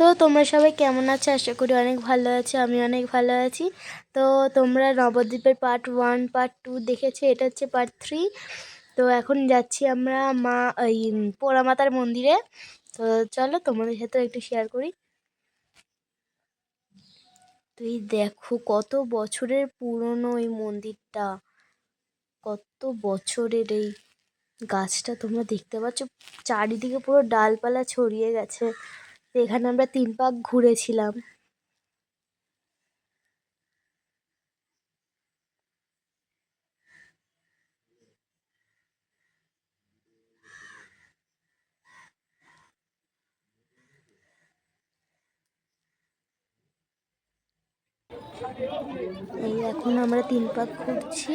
তো তোমরা সবাই কেমন আছো? আশা করি অনেক ভালো আছো, আমি অনেক ভালো আছি। তো তোমরা নবদ্বীপের পার্ট ওয়ান পার্ট টু দেখেছ, এটা হচ্ছে পার্ট থ্রি তো এখন যাচ্ছি আমরা মা ওই পোড়ামাতার মন্দিরে। তো চলো তোমাদের সাথেও একটু শেয়ার করি। তুই দেখো কত বছরের পুরনো এই মন্দিরটা। কত বছরের এই গাছটা তোমরা দেখতে পাচ্ছ। চারিদিকে পুরো ডালপালা ছড়িয়ে গেছে। এখানে আমরা তিন পাক ঘুরেছিলাম। এই এখন আমরা তিন পাক ঘুরছি।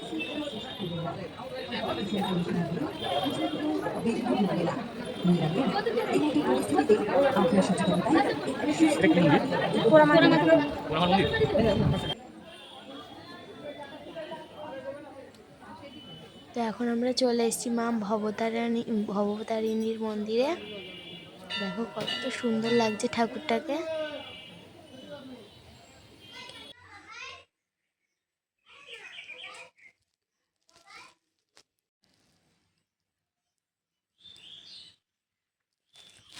তো এখন আমরা চলে এসেছি মা ভবতারিণী ভবতারিণীর মন্দিরে। দেখো কত সুন্দর লাগছে ঠাকুরটাকে।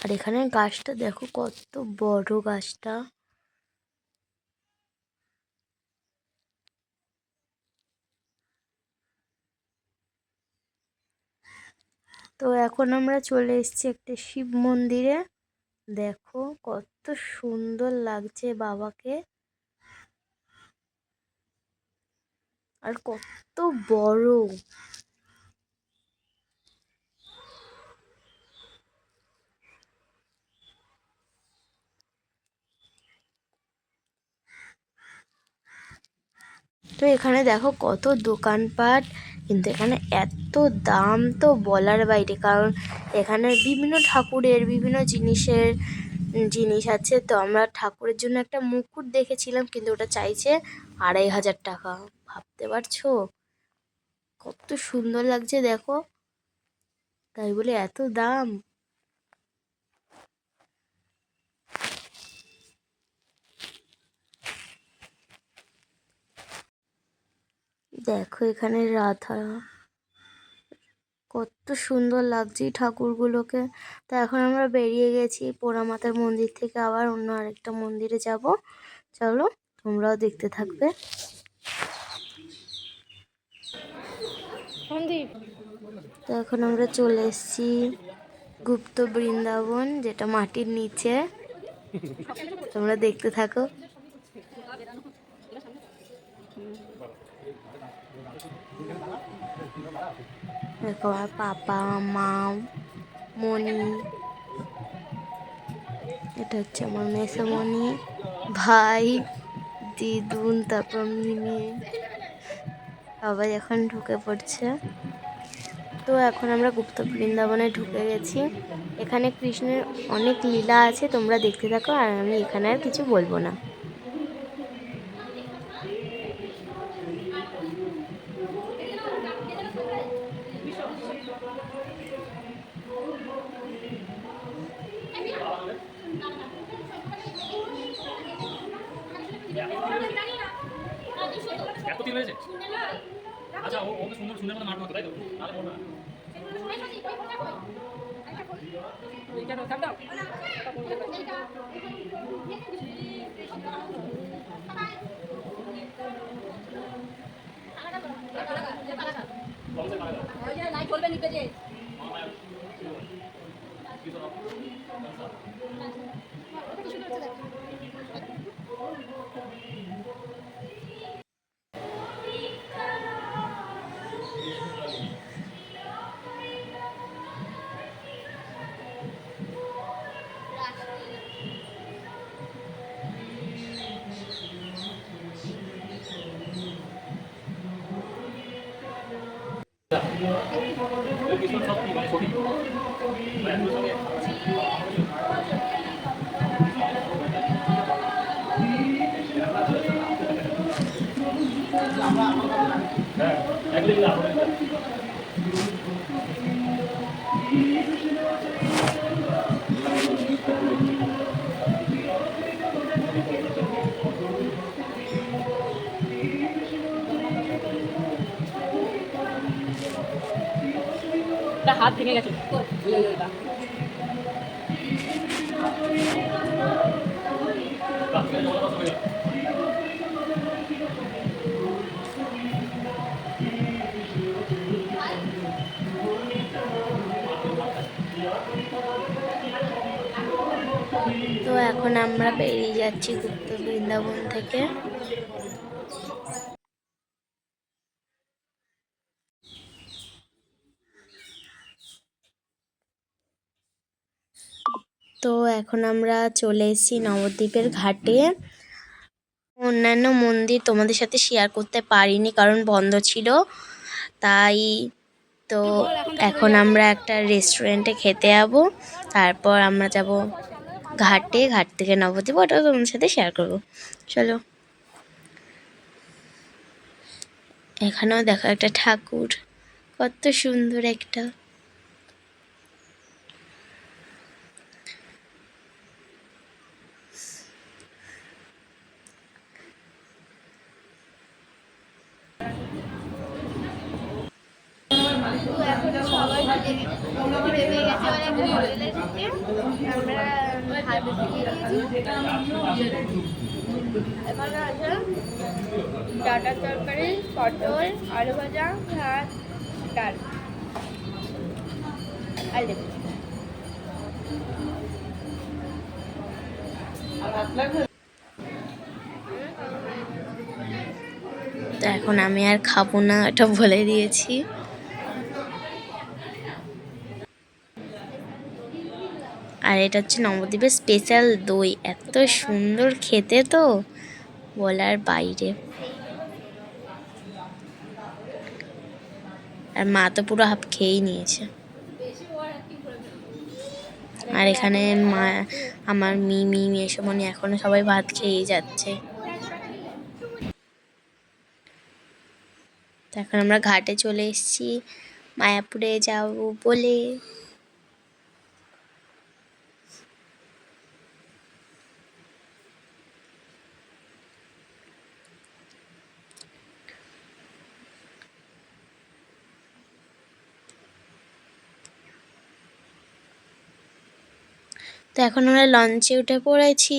আর এখানে গাছটা দেখো কত বড় গাছটা। তো এখন আমরা চলে এসেছি একটা শিব মন্দিরে। দেখো কত সুন্দর লাগছে বাবাকে। আর কত বড়। তো এখানে দেখো কত দোকানপাট, কিন্তু এখানে এত দাম তো বলার বাইরে, কারণ এখানে বিভিন্ন ঠাকুরের, বিভিন্ন জিনিসের জিনিস আছে। তো আমরা ঠাকুরের জন্য একটা মুকুট দেখেছিলাম, কিন্তু ওটা চাইছে আড়াই হাজার টাকা। ভাবতে পারছ? কত সুন্দর লাগছে, দেখো। তাই বলে এত দাম? দেখো এখানে রাধা। কত সুন্দর লাগছে ঠাকুরগুলোকে। তো এখন আমরা বেরিয়ে গেছি পোড়ামাতার মন্দির থেকে। আবার অন্য আরেকটা মন্দিরে যাব। চলো তোমরাও দেখতে থাকবে। তো এখন আমরা চলে এসেছি গুপ্ত বৃন্দাবন যেটা মাটির নিচে। তোমরা দেখতে থাকো। দেখো পাপা, মা, মণি, এটা হচ্ছে আমার মেসোমণি, ভাই, দিদুন, তারপর মিনি সবাই এখন ঢুকে পড়ছে। তো এখন আমরা গুপ্ত বৃন্দাবনে ঢুকে গেছি। এখানে কৃষ্ণের অনেক লীলা আছে, তোমরা দেখতে থাকো, আর আমি এখানে আর কিছু বলব না। বাতিল হয়েছে আচ্ছা ও ওকে সুন্দর সুন্দর মতো মাঠ মারতো তাই তো? আরে না। নাই চলবে নিতে যে কিছু হাত ভেঙে গেছে। তো এখন আমরা বেরিয়ে যাচ্ছি গুপ্ত বৃন্দাবন থেকে। তো এখন আমরা চলে এসেছি নবদ্বীপের ঘাটে। অন্যান্য মন্দির তোমাদের সাথে শেয়ার করতে পারিনি কারণ বন্ধ ছিল। তাই তো এখন আমরা একটা রেস্টুরেন্টে খেতে যাব। তারপর আমরা যাব ঘাটে, ঘাট থেকে নবদ্বীপ ওটাও তোমাদের সাথে শেয়ার করব। চলো। এখানেও দেখো একটা ঠাকুর। কত সুন্দর একটা। এখানে আছে ডাটা তরকারি পটল আলু ভাজা ভাত ডাল আর তো এখন আমি আর খাব না এটা বলে দিয়েছি। আর এটা হচ্ছে নবদ্বীপের স্পেশাল দই। এত সুন্দর খেতে তো, বলার বাইরে। আর মা তো পুরো হাফ খেয়েই নিয়েছে। আর এখানে মা, আমার মিমি মেসমনি এখনও সবাই ভাত খেয়েই যাচ্ছে। এখন আমরা ঘাটে চলে এসেছি। মায়াপুরে যাব বলে। তো এখন আমরা লঞ্চে উঠে পড়েছি।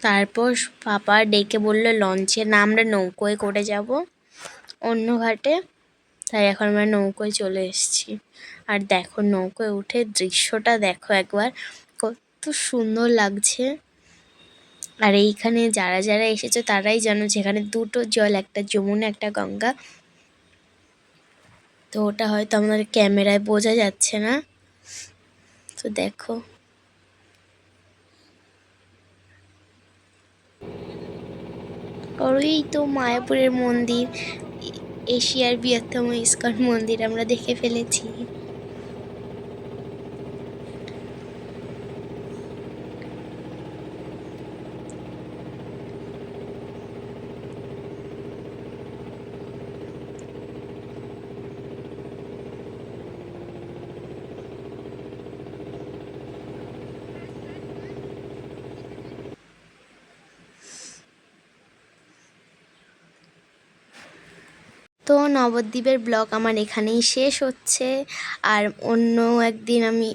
তারপর পাপা ডেকে বলল লঞ্চে না, আমরা নৌকোয় করে যাব অন্য ঘাটে। তাই এখন আমরা নৌকোয় চলে এসেছি। আর দেখো, নৌকোয় উঠে দৃশ্যটা দেখো একবার। কত সুন্দর লাগছে। আর এইখানে যারা যারা এসেছে তারাই জানো যেখানে দুটো জল, একটা যমুনা, একটা গঙ্গা। তো ওটা হয়তো আমাদের ক্যামেরায় বোঝা যাচ্ছে না। তো দেখো। ওই তো মায়াপুরের মন্দির, এশিয়ার বৃহত্তম ইস্কন মন্দির, আমরা দেখে ফেলেছি। তো নবদ্বীপের ব্লগ আমার এখানেই শেষ হচ্ছে। আর অন্য একদিন আমি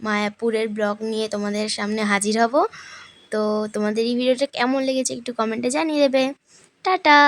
মায়াপুরের ব্লগ নিয়ে তোমাদের সামনে হাজির হব। তো তোমাদের এই ভিডিওটা কেমন লেগেছে একটু কমেন্টে জানিয়ে দেবে। টাটা!